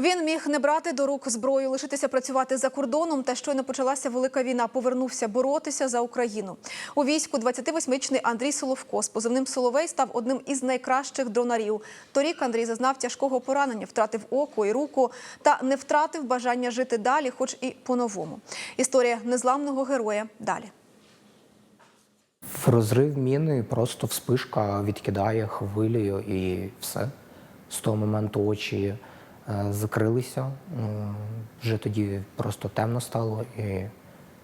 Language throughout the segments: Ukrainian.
Він міг не брати до рук зброю, лишитися працювати за кордоном. Та щойно почалася велика війна. Повернувся боротися за Україну. У війську 28-річний Андрій Соловко з позивним Соловей став одним із найкращих дронарів. Торік Андрій зазнав тяжкого поранення, втратив око і руку та не втратив бажання жити далі, хоч і по-новому. Історія незламного героя далі. Розрив міни просто вспишка відкидає хвилею і все. З того моменту очі закрилися. Вже тоді просто темно стало, і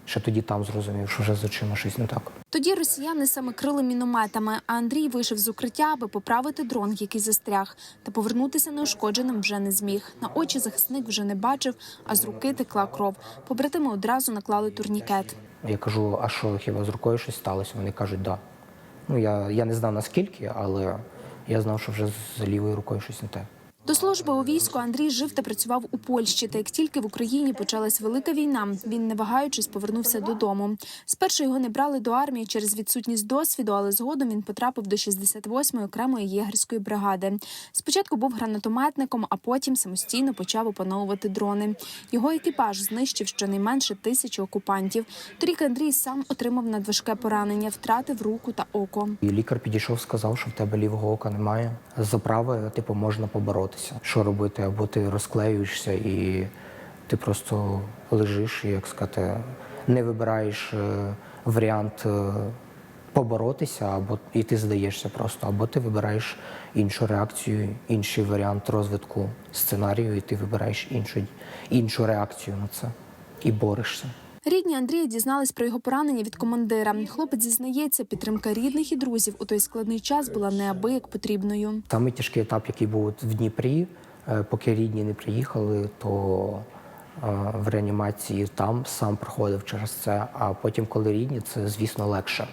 ще тоді там зрозумів, що вже з очима щось не так. Тоді росіяни саме крили мінометами, а Андрій вийшов з укриття, аби поправити дрон, який застряг, та повернутися неушкодженим вже не зміг. На очі захисник вже не бачив, а з руки текла кров. Побратими одразу наклали турнікет. Я кажу, а що хіба з рукою щось сталося? Вони кажуть, да. Ну я, я не знав наскільки, але я знав, що вже з лівою рукою щось не те. До служби у війську Андрій жив та працював у Польщі. Та як тільки в Україні почалась велика війна, він не вагаючись повернувся додому. Спершу його не брали до армії через відсутність досвіду, але згодом він потрапив до 68-ї окремої єгерської бригади. Спочатку був гранатометником, а потім самостійно почав опановувати дрони. Його екіпаж знищив щонайменше тисячу окупантів. Торік Андрій сам отримав надважке поранення, втратив руку та око. Лікар підійшов, сказав, що в тебе лівого ока немає. За праве, типу, можна поборотися. Що робити? Або ти розклеюєшся і ти просто лежиш, як сказати, не вибираєш е, варіант е, поборотися, або і ти здаєшся просто, або ти вибираєш іншу реакцію, інший варіант розвитку сценарію, і ти вибираєш іншу, іншу реакцію на це і борешся. Рідні Андрія дізнались про його поранення від командира. Хлопець зізнається, підтримка рідних і друзів у той складний час була неабияк потрібною. Самий тяжкий етап, який був в Дніпрі, е, поки рідні не приїхали, то е, в реанімації там сам проходив через це. А потім, коли рідні, це звісно легше.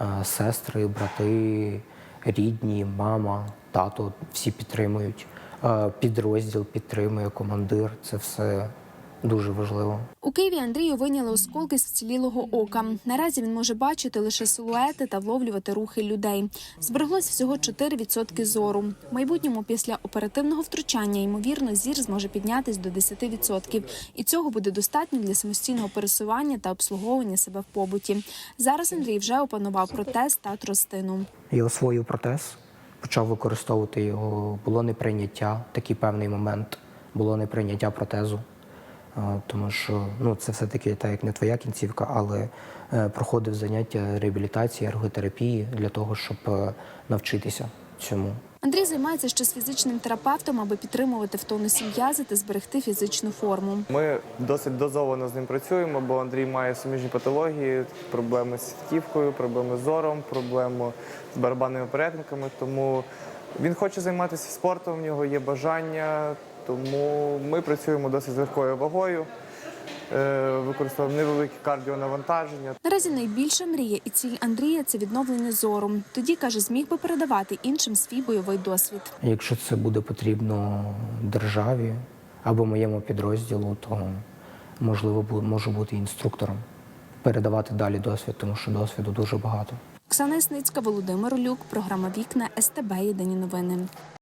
Е, Сестри, брати, рідні, мама, тато всі підтримують. Підрозділ підтримує, командир. Це все дуже важливо. У Києві Андрію вийняли осколки з вцілілого ока. Наразі він може бачити лише силуети та вловлювати рухи людей. Збереглось всього 4% зору. В майбутньому після оперативного втручання ймовірно зір зможе піднятись до 10%. І цього буде достатньо для самостійного пересування та обслуговування себе в побуті. Зараз Андрій вже опанував протез та тростину. Я освоїв протез, почав використовувати його. Було неприйняття, такий певний момент було неприйняття протезу. Тому що ну, це все-таки так як не твоя кінцівка, але е, проходив заняття реабілітації, ерготерапії для того, щоб е, навчитися цьому. Андрій займається ще з фізичним терапевтом, аби підтримувати в тонусі м'язи та зберегти фізичну форму. Ми досить дозовано з ним працюємо, бо Андрій має суміжні патології, проблеми з сітківкою, проблеми з зором, проблеми з барабанними перетинками. Тому він хоче займатися спортом, в нього є бажання, тому ми працюємо досить з легкою вагою, е, використовуємо невеликі кардіонавантаження. Наразі найбільша мрія і ціль Андрія це відновлення зору. Тоді каже, зміг би передавати іншим свій бойовий досвід. Якщо це буде потрібно державі або моєму підрозділу, то можливо можу бути інструктором, передавати далі досвід, тому що досвіду дуже багато. Оксана Ясницька, Володимир Люк, програма Вікна СТБ. Єдині новини.